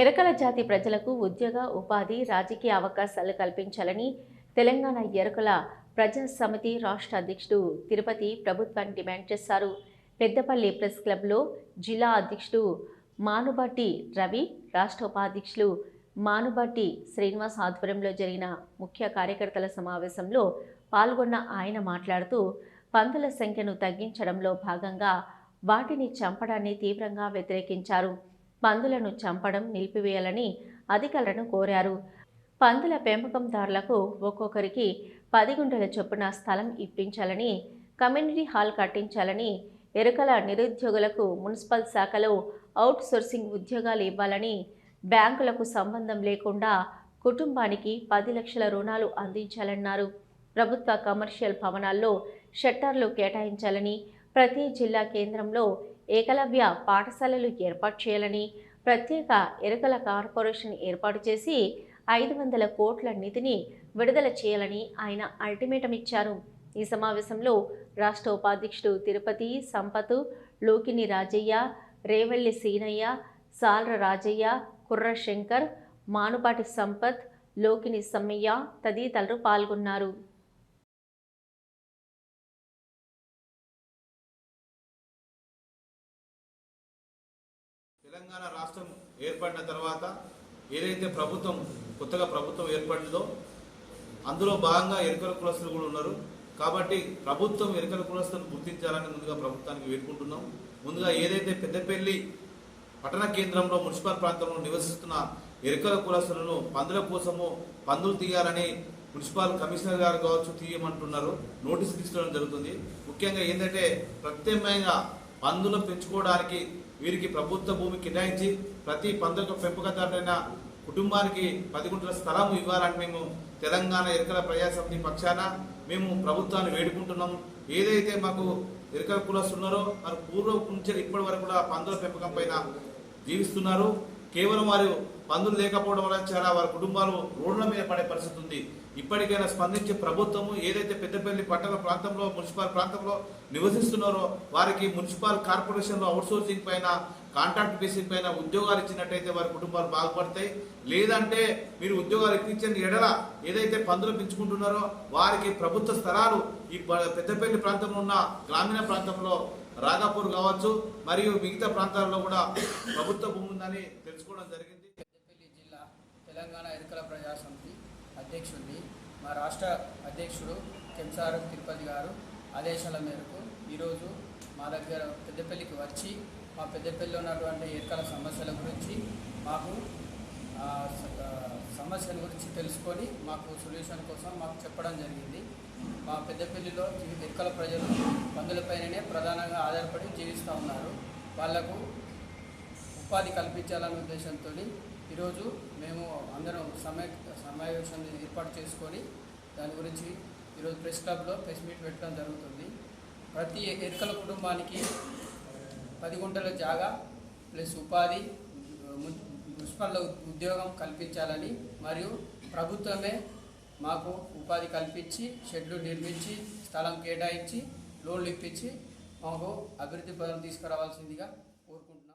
ఎరకల జాతి ప్రజలకు ఉద్యోగ ఉపాధి రాజకీయ అవకాశాలు కల్పించాలని తెలంగాణ ఎరకల ప్రజా సమితి రాష్ట్ర అధ్యక్షుడు తిరుపతి ప్రభుత్వాన్ని డిమాండ్ చేశారు. పెద్దపల్లి ప్రెస్ క్లబ్లో జిల్లా అధ్యక్షుడు మానుబట్టి రవి రాష్ట్ర ఉపాధ్యక్షులు మానుబట్టి శ్రీనివాస్ ఆధ్వర్యంలో జరిగిన ముఖ్య కార్యకర్తల సమావేశంలో పాల్గొన్న ఆయన మాట్లాడుతూ పందుల సంఖ్యను తగ్గించడంలో భాగంగా వాటిని చంపడాన్ని తీవ్రంగా వ్యతిరేకించారు. పందులను చంపడం నిలిపివేయాలని అధికారులను కోరారు. పందుల పెంపకందారులకు ఒక్కొక్కరికి పది గుంటల చొప్పున స్థలం ఇప్పించాలని కమ్యూనిటీ హాల్ కట్టించాలని ఎరుకల నిరుద్యోగులకు మున్సిపల్ శాఖలో అవుట్ సోర్సింగ్ ఉద్యోగాలు ఇవ్వాలని బ్యాంకులకు సంబంధం లేకుండా కుటుంబానికి పది లక్షల రుణాలు అందించాలన్నారు. ప్రభుత్వ కమర్షియల్ భవనాల్లో షట్టర్లు కేటాయించాలని ప్రతి జిల్లా కేంద్రంలో ఏకలవ్య పాఠశాలలు ఏర్పాటు చేయాలని ప్రత్యేక ఎరుకల కార్పొరేషన్ ఏర్పాటు చేసి ఐదు వందల కోట్ల నిధిని విడుదల చేయాలని ఆయన అల్టిమేటం ఇచ్చారు. ఈ సమావేశంలో రాష్ట్ర ఉపాధ్యక్షుడు తిరుపతి సంపత్ లోకిని రాజయ్య రేవల్లి సీనయ్య సాల్ర రాజయ్య కుర్ర శంకర్ మానుపాటి సంపత్ లోకిని సమ్మయ్య తదితరులు పాల్గొన్నారు. తెలంగాణ రాష్ట్రం ఏర్పడిన తర్వాత ఏదైతే ప్రభుత్వం కొత్తగా ప్రభుత్వం ఏర్పడిందో అందులో భాగంగా ఎరుకల కులస్తులు కూడా ఉన్నారు. కాబట్టి ప్రభుత్వం ఎరుకల కులస్తులను గుర్తించాలని ముందుగా ప్రభుత్వానికి వేడుకుంటున్నాం. ముందుగా ఏదైతే పెద్దపల్లి పట్టణ కేంద్రంలో మున్సిపల్ ప్రాంతంలో నివసిస్తున్న ఎరుకల కులస్తులను పందుల కోసము పందులు తీయాలని మున్సిపల్ కమిషనర్ గారు కావచ్చు తీయమంటున్నారు. నోటీసు తీసుకోవడం జరుగుతుంది. ముఖ్యంగా ఏంటంటే ప్రత్యేకంగా పందులు పెంచుకోవడానికి వీరికి ప్రభుత్వ భూమి కేటాయించి ప్రతి పందుల పెంపకదారుడైన కుటుంబానికి పది గుంటల స్థలం ఇవ్వాలని మేము తెలంగాణ ఎరుకల ప్రజాసమితి పక్షాన మేము ప్రభుత్వాన్ని వేడుకుంటున్నాం ఏదైతే మాకు ఎరుకల కులస్తున్నారో వారు పూర్వం నుంచి ఇప్పటి వరకు కూడా పందుల పెంపకం పైన జీవిస్తున్నారు. కేవలం వారు పందులు లేకపోవడం వల్ల చాలా వారి కుటుంబాలు రోడ్ల మీద పడే పరిస్థితి ఉంది. ఇప్పటికైనా స్పందించి ప్రభుత్వము ఏదైతే పెద్దపల్లి పట్టణ ప్రాంతంలో మున్సిపల్ ప్రాంతంలో నివసిస్తున్నారో వారికి మున్సిపల్ కార్పొరేషన్లో అవుట్సోర్సింగ్ పైన కాంట్రాక్ట్ బేసిక్ పైన ఉద్యోగాలు ఇచ్చినట్టయితే వారి కుటుంబాలు బాగుపడతాయి. లేదంటే మీరు ఉద్యోగాలు ఇప్పించని ఎడల ఏదైతే పందులు పెంచుకుంటున్నారో వారికి ప్రభుత్వ స్థలాలు ఈ ప- పెద్దపల్లి ప్రాంతంలో ఉన్న గ్రామీణ ప్రాంతంలో రాగాపూర్ కావచ్చు మరియు మిగతా ప్రాంతాల్లో కూడా ప్రభుత్వ భూమి ఉందని తెలుసుకోవడం జరిగింది. పెద్దపల్లి జిల్లా తెలంగాణ ఎన్నికల ప్రజాసమితి అధ్యక్షుడిని మా రాష్ట్ర అధ్యక్షుడు కెంసారు తిరుపతి గారు ఆదేశాల మేరకు ఈరోజు మా దగ్గర పెద్దపల్లికి వచ్చి మా పెద్దపల్లిలో ఉన్నటువంటి ఎన్నికల సమస్యల గురించి మాకు స- సమస్యల గురించి తెలుసుకొని మాకు సొల్యూషన్ కోసం మాకు చెప్పడం జరిగింది. మా పెద్దపల్లిలో ఈ ఎరుకల ప్రజలు పందులపైననే ప్రధానంగా ఆధారపడి జీవిస్తూ ఉన్నారు. వాళ్ళకు ఉపాధి కల్పించాలనే ఉద్దేశంతో ఈరోజు మేము అందరం సమయ సమావేశం ఏర్పాటు చేసుకొని దాని గురించి ఈరోజు ప్రెస్ క్లబ్లో ప్రెస్ మీట్ పెట్టడం జరుగుతుంది. ప్రతి ఎరుకల కుటుంబానికి పది గుంటల జాగా ప్లస్ ఉపాధి మున్సిపల్ ఉద్యోగం కల్పించాలని మరియు ప్రభుత్వమే మాకు ఉపాధి కల్పించి షెడ్లు నిర్మించి స్థలం కేటాయించి లోన్లు ఇప్పించి మాకు అభివృద్ధి పనులు తీసుకురావాల్సిందిగా